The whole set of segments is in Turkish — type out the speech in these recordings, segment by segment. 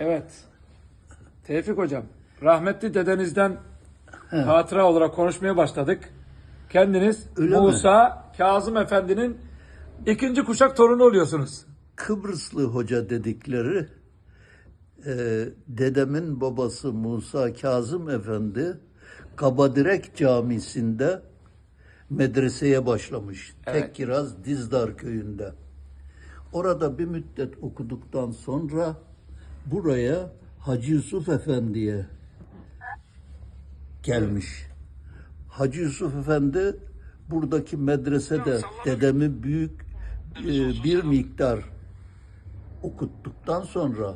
Evet. Tevfik hocam, rahmetli dedenizden hatıra olarak konuşmaya başladık. Kendiniz Öyle mi? Musa Kazım Efendi'nin ikinci kuşak torunu oluyorsunuz. Kıbrıslı hoca dedikleri e, dedemin babası Musa Kazım Efendi Kabadirek Camisi'nde medreseye başlamış. Evet. Tekkiraz Dizdar köyünde. Orada bir müddet okuduktan sonra buraya Hacı Yusuf Efendi'ye gelmiş. Hacı Yusuf Efendi buradaki medresede dedemi büyük e, bir miktar okuttuktan sonra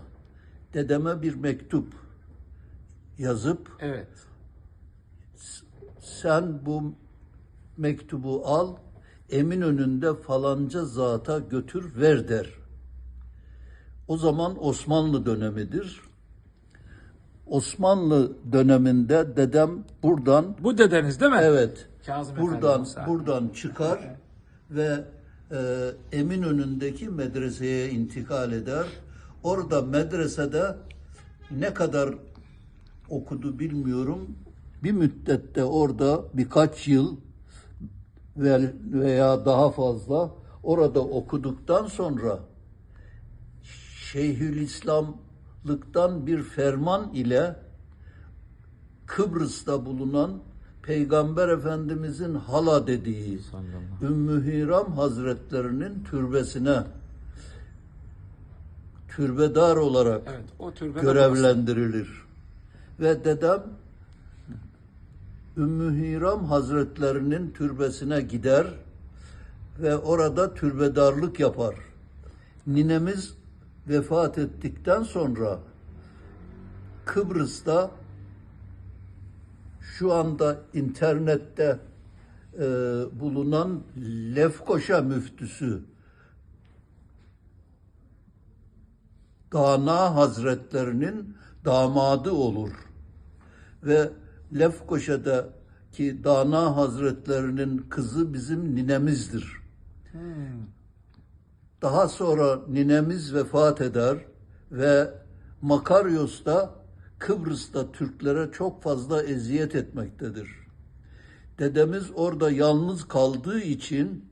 dedeme bir mektup yazıp Evet. sen bu mektubu al Eminönü'nde falanca zata götür ver der. O zaman Osmanlı dönemidir. Osmanlı döneminde dedem buradan Bu dedeniz değil mi? evet Kazım Efendi buradan Musa. buradan çıkar ve e, Eminönü'ndeki medreseye intikal eder. Orada medresede ne kadar okudu bilmiyorum. Bir müddette orada birkaç yıl ve- veya daha fazla orada okuduktan sonra Şeyhülislamlıktan bir ferman ile Kıbrıs'ta bulunan Peygamber Efendimizin hala dediği Ümmü Hiram Hazretlerinin türbesine türbedar olarak Evet, o türbe görevlendirilir. Ve dedem Ümmü Hiram Hazretlerinin türbesine gider ve orada türbedarlık yapar. Ninemiz vefat ettikten sonra Kıbrıs'ta şu anda internette e, bulunan Lefkoşa müftüsü Dana Hazretlerinin damadı olur. Ve Lefkoşa'daki Dana Hazretlerinin kızı bizim ninemizdir. Daha sonra ninemiz vefat eder ve Makaryos'ta Kıbrıs'ta Türklere çok fazla eziyet etmektedir. Dedemiz orada yalnız kaldığı için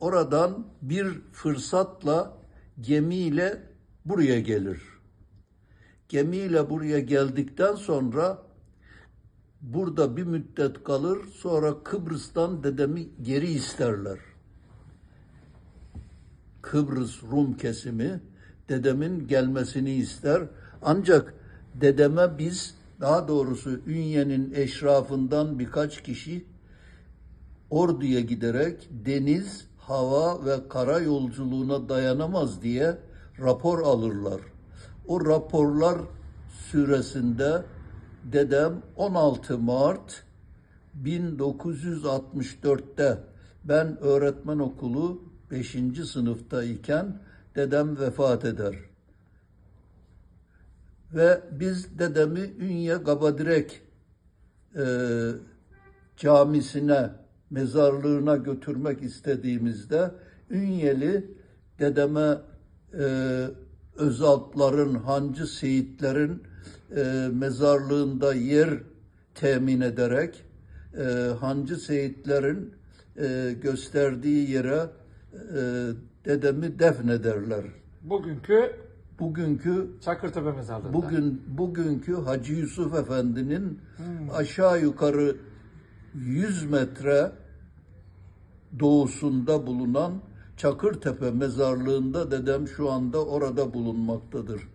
oradan bir fırsatla gemiyle buraya gelir. Gemiyle buraya geldikten sonra burada bir müddet kalır. Sonra Kıbrıs'tan dedemi geri isterler. Kıbrıs Rum kesimi dedemin gelmesini ister. Ancak dedeme biz daha doğrusu Ünye'nin eşrafından birkaç kişi Ordu'ya giderek deniz, hava ve kara yolculuğuna dayanamaz diye rapor alırlar. O raporlar süresinde dedem 16 Mart 1964'te ben öğretmen okulu 5. sınıftayken dedem vefat eder. Ve biz dedemi Ünye Gabadirek e, camisine, mezarlığına götürmek istediğimizde Ünyeli dedeme e, Özalpların, Hancı Seyitlerin e, mezarlığında yer temin ederek e, Hancı Seyitlerin e, gösterdiği yere dedemi defnederler. Bugünkü Bugünkü Çakırtepe mezarlığında. Bugün bugünkü Hacı Yusuf Efendi'nin aşağı yukarı 100 metre doğusunda bulunan Çakırtepe mezarlığında dedem şu anda orada bulunmaktadır.